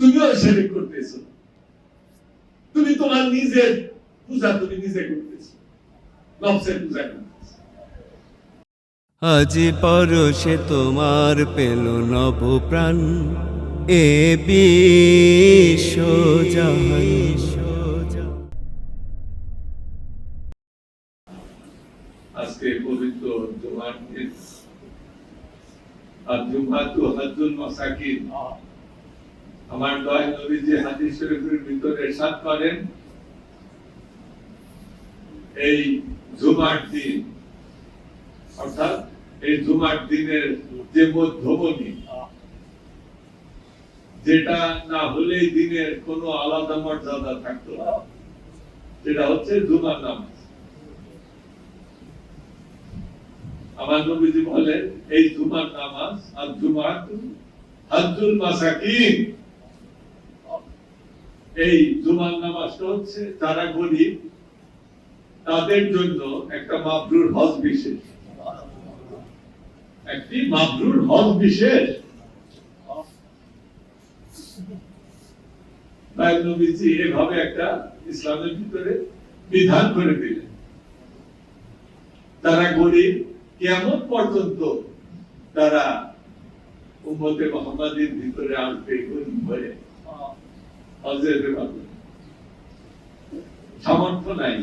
তুমিও সেরে করতেছো। তুমি তোমার নিজের পূজা তুমি নিজে করতেছো। নফসের পূজা করতেছো। আজ পরশে তোমার পেল নব প্রাণ। এ বিশ্ব আজকে পবিত্র জুমার দিন। আর জুমা তো মাসাকিন। আমার দয় নবী যে হাদিস শরীফের ভিতরে সাত করেন। এই জুমার দিন, অর্থাৎ এই জুমার দিনের যে মধ্যমণি, যেটা না হলেই দিনের কোনো আলাদা মর্যাদা থাকতো না। সেটা হচ্ছে জুমার নামাজ। আমার নবীজি বলেন, এই জুমার নামাজ আর জুমাত হাজুল মাসাকিন। এই জুমার নামাজটা হচ্ছে যারা গরিব, তাদের জন্য একটা মাবরুর হজ বিশেষ। একটি মাবরুর হজ বিশেষ। এভাবে একটা ইসলামের ভিতরে বিধান করে দিলেন। তারা গরিব কেমন পর্যন্ত তারা উম্মতে মোহাম্মদের ভিতরে আসবে গরিব হয়ে। সামর্থ্য নাই।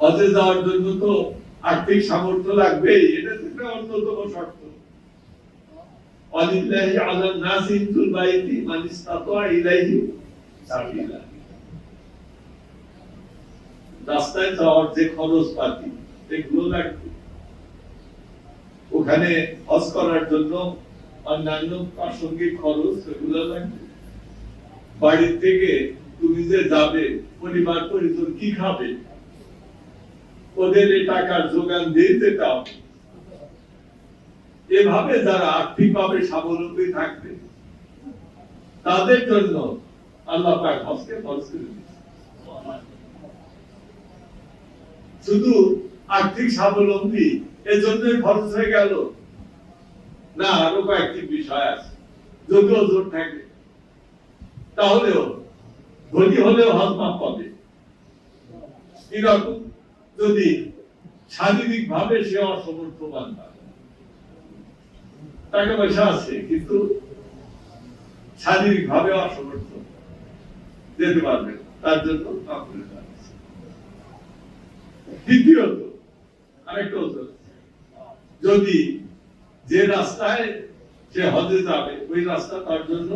হজে যাওয়ার জন্য তো আর্থিক সামর্থ্য লাগবেই এটা অন্যতম শর্ত। অলিল্লাহি নাসি বাইতি ইলাইহি সাবিলা রাস্তায় যাওয়ার যে খরচ পাতি এগুলো লাগবে। ওখানে হজ করার জন্য অন্যান্য প্রাসঙ্গিক খরচ সেগুলো লাগবে। বাড়ির থেকে তুমি যে যাবে, পরিবার পরিজন কি খাবে? ওদের টাকার যোগান যেতে হবে এভাবে যারা আর্থিকভাবে স্বাবলম্বী থাকবে, তাদের জন্য আল্লাহ পাক হজকে শুধু আর্থিক স্বাবলম্বী, এজন্যই খরচ হয়ে গেল? না, আরও কয়েকটি বিষয় আছে। যদিও জোর থাকে। তাহলেও, ধনী হলেও হজ মাফ পাবে এরকম যদি শারীরিক ভাবে সে অসমর্থবান টাকা পয়সা আছে, কিন্তু শারীরিক ভাবে অসমর্থ যেতে পারবে। তার জন্য। দ্বিতীয়ত, আরেকটা যদি যে রাস্তায় সে হজে যাবে, ওই রাস্তা তার জন্য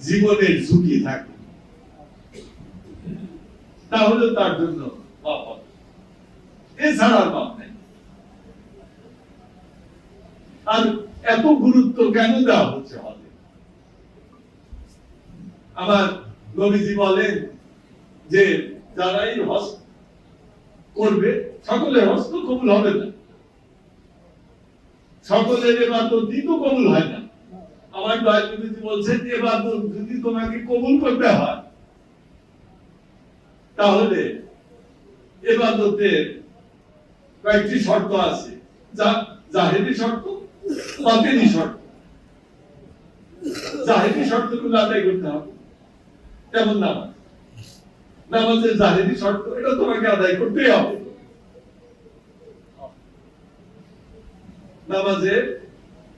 জীবনের ঝুঁকি থাকে তাহলে তার জন্য এছাড়া পাপ আর এত গুরুত্ব কেন দেওয়া হচ্ছে আমার নবীজি বলেন যে, যারাই হজ করবে, সকলের হজ তো কবুল হবে না। সকলের এবাদত তো কবুল হয় না। আমার দয়ালুবিজি বলছেন এবাদত যদি তোমাকে কবুল করতে হয়, তাহলে এবাদতের কয়েকটি শর্ত আছে। যা জাহেরি শর্ত শর্ত। জাহেরি আদায় করতে হবে। যেমন নামাজ। নামাজের জাহেরি শর্ত, এটা তোমাকে আদায় করতেই হবে। নামাজের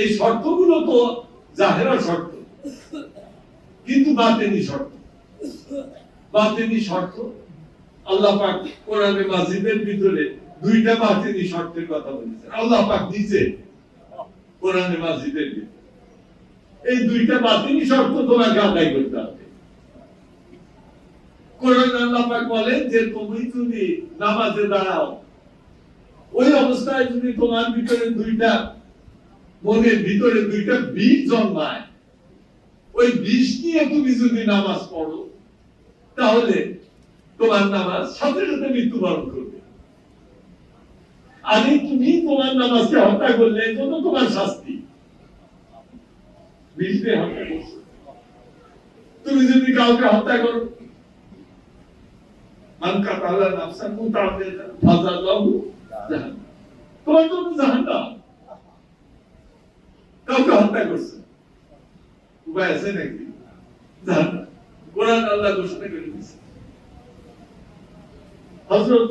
এই শর্তগুলো তো জাহেরা শর্ত। কিন্তু বাতেনি শর্ত। বাতেনি শর্ত। আল্লাহ পাক কোরআনে মাজিদের ভিতরে দুইটা বাতেনি শর্তের কথা বলেছেন। আল্লাহ পাক নিজে কোরআনে মাজিদের ভিতরে। এই দুইটা বাতিনি শর্ত তোমাকে আদায় করতে হবে। কোরআন আল্লাহ পাক বলেন যে, তুমি যদি নামাজে দাঁড়াও, ওই অবস্থায় যদি তোমার ভিতরে দুইটা মনের ভিতরে দুইটা বীজ জন্মায়। ওই বিষ নিয়ে তুমি যদি নামাজ পড়ো, তাহলে তোমার নামাজ সাথে সাথে মৃত্যুবরণ করবে। আরে তুমি তোমার নামাজকে হত্যা করলে, এই তোমার শাস্তি। দিয়ে হত্যা করছ। তুমি যদি কাউকে হত্যা করো তোমার জন্য জাহান্নাম। কাউকে হত্যা করছে। উপায় আছে নাকি? কোরআন আল্লাহ ঘোষণা করে দিয়েছে। হযরত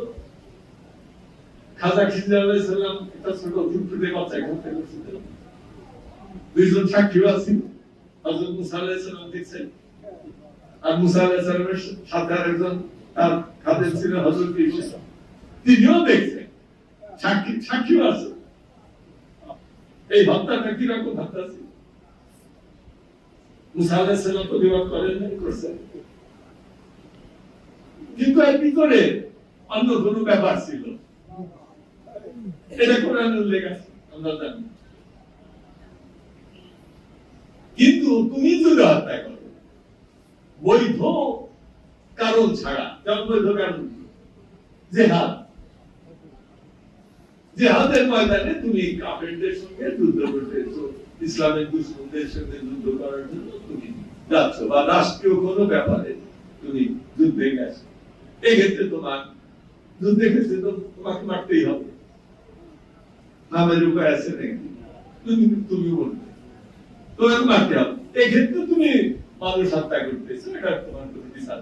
খাজা খিজির আলাইহিস সালাম একটা ছোট ফুটফুটে বাচ্চাকে হত্যা করছিল। দুইজন সাক্ষীও আছেন হযরত মুসা আলাইহিস সালাম দেখছেন আর মুসা আলাইহিস সাথে আরেকজন তার খাদেম ছিলেন হযরত ঈসা তিনিও দেখছেন সাক্ষী সাক্ষীও আছে। এই হত্যাটা কীরকম হত্যা ছিল মুসা আলাইহিস সালাম প্রতিবাদ করেন করছেন কিন্তু এর ভিতরে অন্য কোনো ব্যাপার ছিল। এটা কোরআন উল্লেখ আছে, আমরা জানি। কিন্তু তুমি যদি হত্যা করো, বৈধ কারণ ছাড়া, যেমন বৈধ কারণ, যে জেহাদ জেহাদের ময়দানে তুমি কাফেরদের সঙ্গে যুদ্ধ করতেছো ইসলামের দুশ্মনদের সঙ্গে যুদ্ধ করার জন্য তুমি যাচ্ছ, বা রাষ্ট্রীয় কোনো ব্যাপারে তুমি যুদ্ধে গেছো। এক্ষেত্রে তোমার যুদ্ধে ক্ষেত্রে তো তোমাকে মারতেই হবে। নামের উপায় আছে নাকি? তুমি তুমি বলবে। তোমাকে মারতে হবে। এক্ষেত্রে তুমি মানুষ হত্যা করতেছো এটা তোমার কোনো বিচার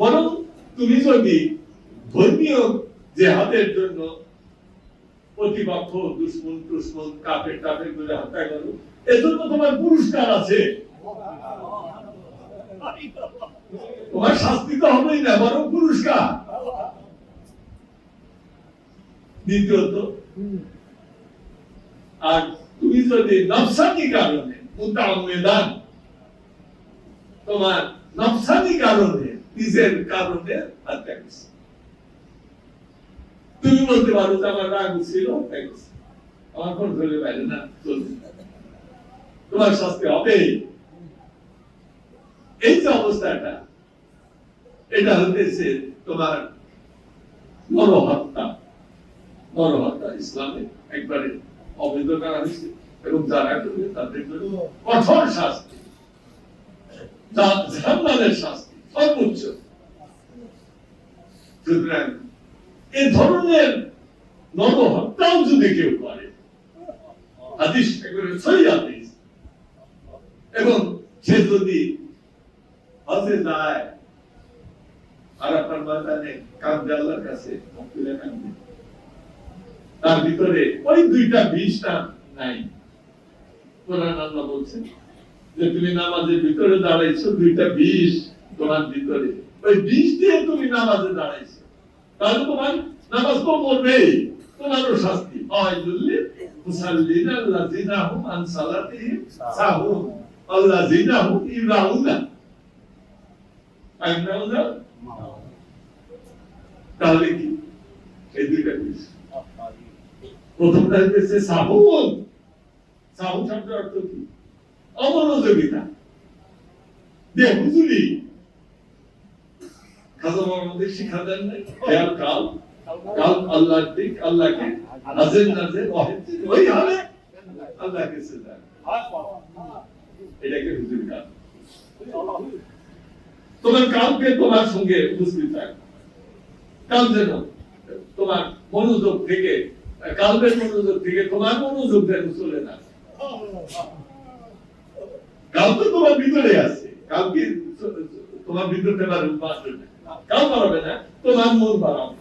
বরং তুমি যদি ধর্মীয় জেহাদের জন্য প্রতিপক্ষ দুশ্মন কাপের টাপের করে হত্যা এজন্য তোমার পুরস্কার আছে। তোমার শাস্তি তো হবেই না, বরং পুরস্কার। দ্বিতীয়ত, আর তুমি যদি নফসানি কারণে তোমার নফসানি কারণে নিজের কারণে হত্যা করছে। তুমি বলতে পারো যে আমার রাগ ছিল আমার কোন ধরে বাইরে, না চলবে তোমার শাস্তি হবে। এই যে অবস্থাটা, এটা হতেছে তোমার নরহত্যা নরহত্যা ইসলামে একবারে অবৈধ করা হয়েছে এবং যারা করবে তাদের জন্য কঠোর শাস্তি। জাহান্নামের শাস্তি, সর্বোচ্চ। সুতরাং এ ধরনের নরহত্যাও যদি কেউ করে, হাদিস একেবারে এবং সে যদি হজে যায় তার ভিতরে ওই দুইটা বিষটা নাই। কোরআন আল্লাহ বলছেন যে তুমি নামাজের ভিতরে দাঁড়াইছো, দুইটা বিষ তোমার ভিতরে। ওই বিষ দিয়ে তুমি নামাজে দাঁড়াইছো। তাহলে তোমার নামাজ তো পড়বেই। তোমারও শাস্তি। আইজুল্লি মুসাল্লিন আল্লাযিনা হুম আন সালাতিহিম সাহুন। আল্লাযিনা হুম ইরাউনা আইনাউনা তাহলে কি? এই দুইটা বিষ প্রথমটা হচ্ছে সাহুন। সাহুন শব্দের অর্থ কি? অমনোযোগিতা। বেহুজুরি দেন নাই। খেয়াল কাল কাল আল্লাহর দিক, আল্লাহকে ওই হালে আল্লাহকে এটাকে হুজুর কাল? তোমার কালকে তোমার সঙ্গে উপস্থিত থাকবে কাল যেন তোমার মনোযোগ থেকে, কালবের মনোযোগ থেকে তোমার মনোযোগ যেন চলে না কাল তো তোমার ভিতরে আছে। কালকে তোমার ভিতরে বাড়াবে না? তোমার মন বাড়াবে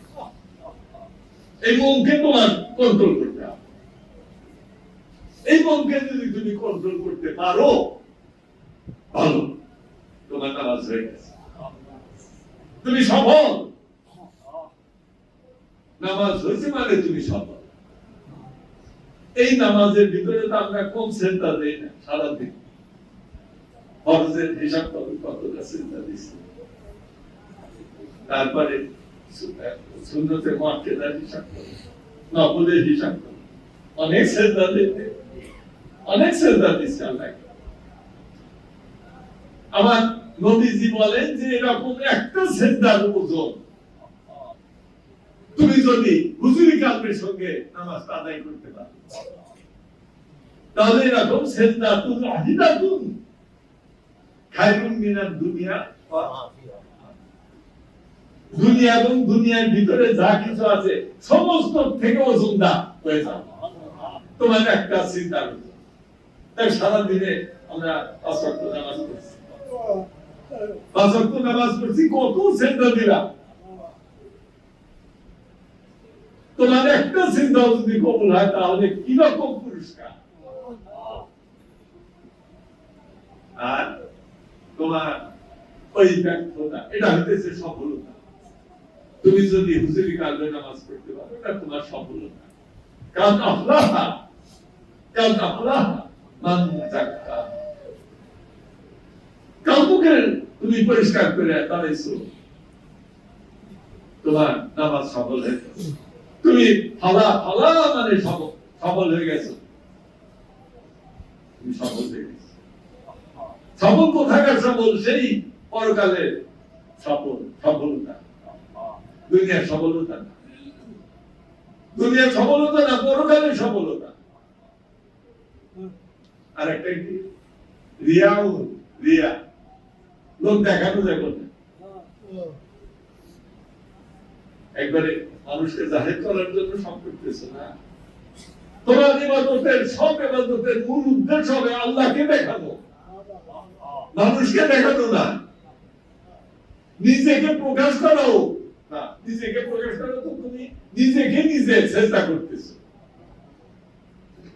এই মনকে তোমার কন্ট্রোল করতে হবে। এই মনকে যদি তুমি কন্ট্রোল করতে পারো, ভালো। তোমার হয়ে গেছে। তুমি সফল? নামাজ হয়েছে মানে তুমি সফল। এই নামাজের ভিতরে তো আমরা কম চিন্তা দেই না? সারাদিন। হিসাব কতটা চিন্তা দিচ্ছি তারপরে শূন্যতে মর্যাদার হিসাব করো। নকলের হিসাব করো। অনেক শ্রদ্ধা দিতে। অনেক শ্রদ্ধা দিচ্ছে আল্লাহকে। আমার নবীজি বলেন যে এরকম একটা সেজদার ওজন তুমি যদি হুজুরি কালবের সঙ্গে নামাজ আদায় করতে পারো। তাহলে এরকম সেজদা তুমি আহিদা তুন খায়রুন মিনার দুনিয়া দুনিয়া এবং দুনিয়ার ভিতরে যা কিছু আছে, সমস্ত থেকে ওজনদা হয়ে যাবে। তোমার একটা চিন্তা সারাদিনে আমরা নামাজ নামাজ কত দিলাম তোমার একটা চিন্তা যদি কবুল হয়, তাহলে কীরকম পুরস্কার? আর তোমার ওই ব্যর্থতা, এটা হইতেছে সফলতা। তুমি যদি হুজুরি কালবে নামাজ পড়তে পারো, এটা তোমার সফলতা। আফলাহা আফলাহা মান জাক্কা কাউকে তুমি পরিষ্কার করে তোমার নামাজ সফল। তুমি মানে সফল সফল হয়ে গেছো। তুমি সফল হয়ে গেছো। সফল কোথাকার সফল সেই পরকালের সফল সফলতা। দুনিয়ার সফলতা না। দুনিয়ার সফলতা না, পরকালের সফলতা। আর একটা কি? রিয়াও রিয়া। লোক দেখানো যাবে না একবারে মানুষকে জাহির করার জন্য সব করতেছে না। তোমার ইবাদতের, সব ইবাদতের মূল উদ্দেশ্য হবে আল্লাহকে মানুষকে দেখানো না। নিজেকে প্রকাশ করাও। নিজেকে প্রকাশ তো তুমি নিজেকে নিজে চেষ্টা করতেছো।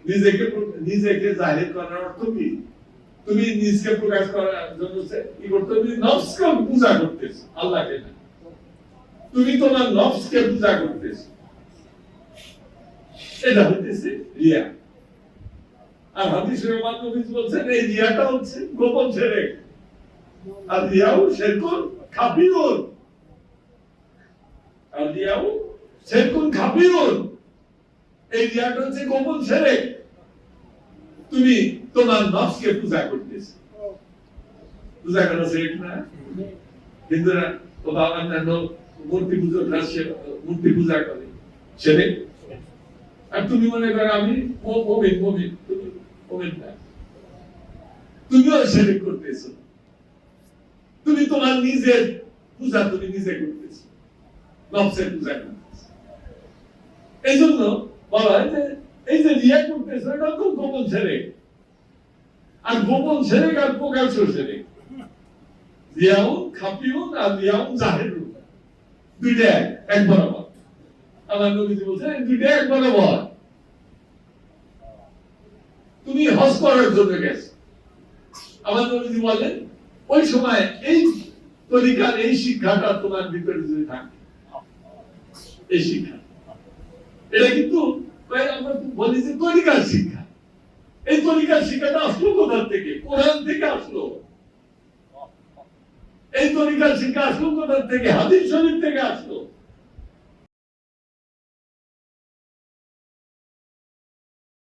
নিজেকে নিজেকে জাহির করার অর্থ কি? তুমি নিজকে প্রকাশ করার জন্য কি করতে তুমি নফসকে পূজা করতেছো, আল্লাহকে না। তুমি তোমার নফসকে পূজা করতেছো। এটা হইতেছে রিয়া। আর বলছেন, এই রিয়াটা হচ্ছে গোপন ছেড়ে আর রিয়াও শেরকুন খাবিউন আর রিয়াও শেরকুন খাবিউন এই রিয়াটা হচ্ছে গোপন ছেড়ে তুমি তোমার নফসকে পূজা করতেছো। পূজা করা সেরেক না? হিন্দুরা বা অন্যান্য মূর্তি পুজোরা মূর্তি পূজা করে, সেরে। আর তুমি মনে করো আমি মমিন মমিন, তুমি মমিন না। তুমিও সেরে করতেছো। তুমি তোমার নিজের পূজা তুমি নিজে করতেছো। নফসের এই জন্য বলা হয় যে এই যে রিয়া এটা গোপন ছেড়ে আর গোপন ছেড়ে আর ছেড়ে রিয়াউন খাপিউন আর রিয়াউন দুইটা এক, এক বরাবর। আমার নবীজি বলছেন দুইটা এক বরাবর। তুমি হজ করার জন্য গেছো। আমার নবীজি বলেন ওই সময় এই তরিকার এই শিক্ষাটা তোমার ভিতরে যদি থাকে এই শিক্ষা। এটা কিন্তু আমরা বলি যে তরিকার শিক্ষা। এই তরিকার শিক্ষাটা আসলো কোথার থেকে? কোরআন থেকে আসলো। এই তরিকার শিক্ষা আসলো কোথার থেকে? হাদিস শরীফ থেকে আসলো।